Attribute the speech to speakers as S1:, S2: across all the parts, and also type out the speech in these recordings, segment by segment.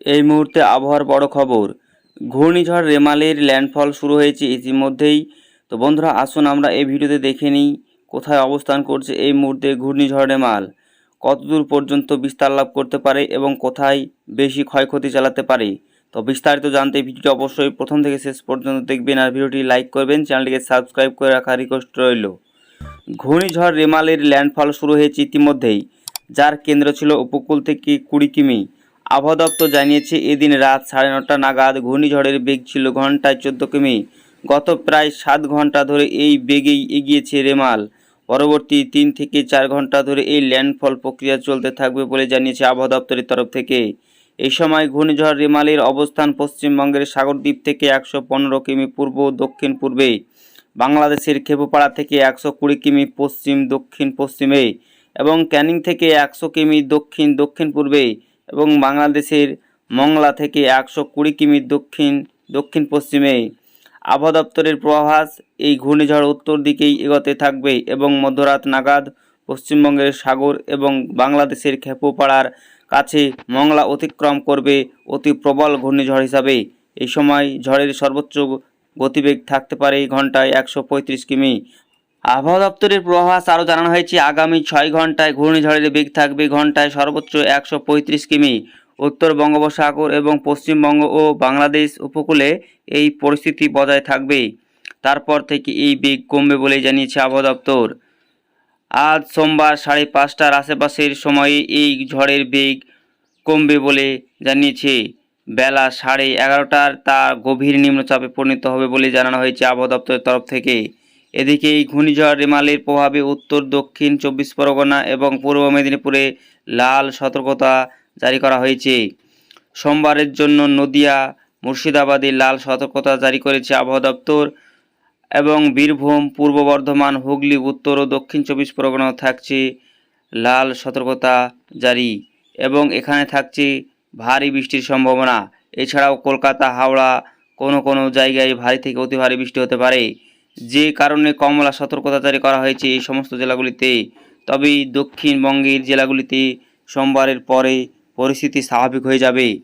S1: এই মুহূর্তে আবহাওয়ার বড় খবর। ঘূর্ণিঝড় রেমালের ল্যান্ডফল শুরু হয়েছে ইতিমধ্যেই। তো বন্ধুরা, আসুন আমরা এই ভিডিওতে দেখে নিই কোথায় অবস্থান করছে এই মুহূর্তে ঘূর্ণিঝড় রেমাল। কতদূর পর্যন্ত বিস্তার লাভ করতে পারে এবং কোথায় বেশি ক্ষয়ক্ষতি চালাতে পারে? তো বিস্তারিত জানতে ভিডিওটি অবশ্যই প্রথম থেকে শেষ পর্যন্ত দেখবেন আর ভিডিওটি লাইক করবেন, চ্যানেলটিকে সাবস্ক্রাইব করে রাখার রিকোয়েস্ট রইল। ঘূর্ণিঝড় রেমালের ল্যান্ডফল শুরু হয়েছে ইতিমধ্যেই। যার কেন্দ্র ছিল উপকূল থেকে কুড়ি কিমি। আবহাওয়া দপ্তর জানিয়েছে, এদিন রাত সাড়ে নটা নাগাদ ঘূর্ণিঝড়ের বেগ ছিল ঘন্টায় চোদ্দ কিমি। গত প্রায় সাত ঘণ্টা ধরে এই বেগেই এগিয়েছে রেমাল। পরবর্তী তিন থেকে চার ঘণ্টা ধরে এই ল্যান্ডফল প্রক্রিয়া চলতে থাকবে বলে জানিয়েছে আবহাওয়া দপ্তরের তরফ থেকে। এই সময় ঘূর্ণিঝড় রেমালের অবস্থান পশ্চিমবঙ্গের সাগরদ্বীপ থেকে একশো পনেরো কিমি পূর্ব দক্ষিণ পূর্বে। বাংলাদেশের খেপুপাড়া থেকে একশো কুড়ি কিমি পশ্চিম, দক্ষিণ পশ্চিমে এবং ক্যানিং থেকে একশো কিমি দক্ষিণ দক্ষিণ পূর্বে। এবং বাংলাদেশের মংলা থেকে একশো কুড়ি কিমি দক্ষিণ দক্ষিণ পশ্চিমে আবহাওয়া দপ্তরের পূর্বাভাস এই ঘূর্ণিঝড় উত্তর দিকেই এগোতে থাকবে এবং মধ্যরাত নাগাদ পশ্চিমবঙ্গের সাগর এবং বাংলাদেশের খেপুপাড়ার কাছে মংলা অতিক্রম করবে অতি প্রবল ঘূর্ণিঝড় হিসাবে। এই সময় ঝড়ের সর্বোচ্চ গতিবেগ থাকতে পারে ঘন্টায় একশো পঁয়ত্রিশ কিমি। আবহাওয়া দপ্তরের পূর্বাভাস আরও জানানো হয়েছে, আগামী ছয় ঘন্টায় ঘূর্ণিঝড়ের বেগ থাকবে ঘন্টায় সর্বোচ্চ একশো পঁয়ত্রিশ কিমি। উত্তর বঙ্গোপসাগর এবং পশ্চিমবঙ্গ ও বাংলাদেশ উপকূলে এই পরিস্থিতি বজায় থাকবে। তারপর থেকে এই বেগ কমবে বলে জানিয়েছে আবহাওয়া দপ্তর। আজ সোমবার সাড়ে পাঁচটার আশেপাশের সময়ে এই ঝড়ের বেগ কমবে বলে জানিয়েছে। বেলা সাড়ে এগারোটার তা গভীর নিম্নচাপে পরিণত হবে বলে জানানো হয়েছে আবহাওয়া দপ্তরের তরফ থেকে। এদিকে এই ঘূর্ণিঝড় রেমালের প্রভাবে উত্তর, দক্ষিণ চব্বিশ পরগনা এবং পূর্ব মেদিনীপুরে লাল সতর্কতা জারি করা হয়েছে। সোমবারের জন্য নদিয়া, মুর্শিদাবাদে লাল সতর্কতা জারি করেছে আবহাওয়া দপ্তর এবং বীরভূম, পূর্ব বর্ধমান, হুগলি, উত্তর ও দক্ষিণ চব্বিশ পরগনা থাকছে লাল সতর্কতা জারি এবং এখানে থাকছে ভারী বৃষ্টির সম্ভাবনা। এছাড়াও কলকাতা, হাওড়া কোনো কোনো জায়গায় ভারী থেকে অতি ভারী বৃষ্টি হতে পারে। যে কারণে কমলা সতর্কতা জারি করা হয়েছে এই সমস্ত জেলাগুলিতে, তবে দক্ষিণবঙ্গের জেলাগুলিতে সোমবারের পরে পরিস্থিতি স্বাভাবিক হয়ে যাবে।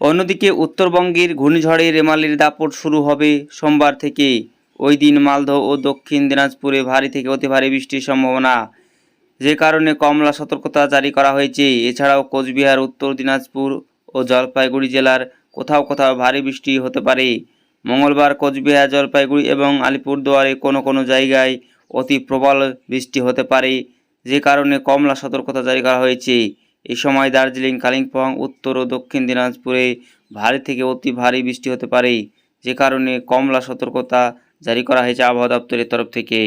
S1: অন্যদিকে উত্তরবঙ্গের ঘূর্ণিঝড়ে রেমালের দাপট শুরু হবে সোমবার থেকে। ওই দিন মালদহ ও দক্ষিণ দিনাজপুরে ভারী থেকে অতি ভারী বৃষ্টির সম্ভাবনা। যে কারণে কমলা সতর্কতা জারি করা হয়েছে। এছাড়াও কোচবিহার, উত্তর দিনাজপুর ও জলপাইগুড়ি জেলার কোথাও কোথাও ভারী বৃষ্টি হতে পারে। মঙ্গলবার কোচবিহার জলপাইগুড়ি এবং আলিপুরদুয়ারে কোনো কোনো জায়গায় অতি প্রবল বৃষ্টি হতে পারে, যে কারণে কমলা সতর্কতা জারি করা হয়েছে। এই সময় দার্জিলিং, কালিম্পং, উত্তর ও দক্ষিণ দিনাজপুরে ভারী থেকে অতি ভারী বৃষ্টি হতে পারে, যে কারণে কমলা সতর্কতা জারি করা হয়েছে আবহাওয়া দপ্তরের তরফ থেকে।